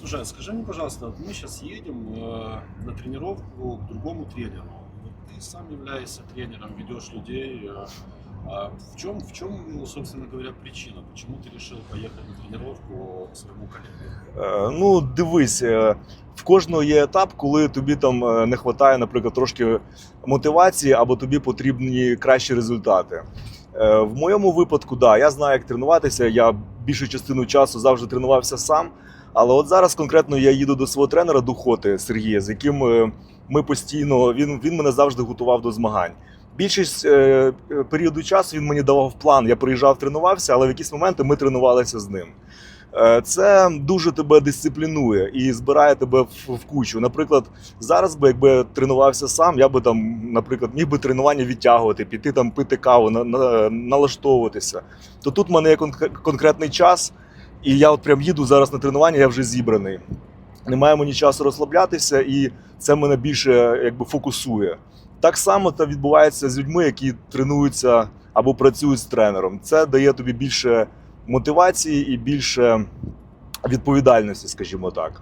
Слушай, а скажи мне, пожалуйста, вот мы сейчас едем э, на тренировку к другому тренеру. Вот ты сам являешься тренером, ведешь людей. э, а в чем, в чем, ну, собственно говоря, причина? Почему ты решил поехать на тренировку к своему коллеге? Е, Ну, дивись, е, в кожного є етап, коли тобі там е, не вистачає, наприклад, трошки мотивації або тобі потрібні кращі результати. Е, В моєму випадку, да, я знаю, як тренуватися. Я більшу частину часу завжди тренувався сам. Але от зараз конкретно я їду до свого тренера Духоти Сергія, з яким е, ми постійно він, він мене завжди готував до змагань. Більшість е, періоду часу він мені давав план. Я приїжджав, тренувався, але в якісь моменти ми тренувалися з ним. Е, Це дуже тебе дисциплінує і збирає тебе в, в кучу. Наприклад, зараз би, якби тренувався сам, я би там, наприклад, міг би тренування відтягувати, піти там пити каву, на, на, налаштовуватися. То тут в мене є конк- конкретний час, і я от прям їду зараз на тренування, я вже зібраний. Не маємо ні часу розслаблятися, і це мене більше якби фокусує. Так само це відбувається з людьми, які тренуються або працюють з тренером. Це дає тобі більше мотивації і більше відповідальності, скажімо так.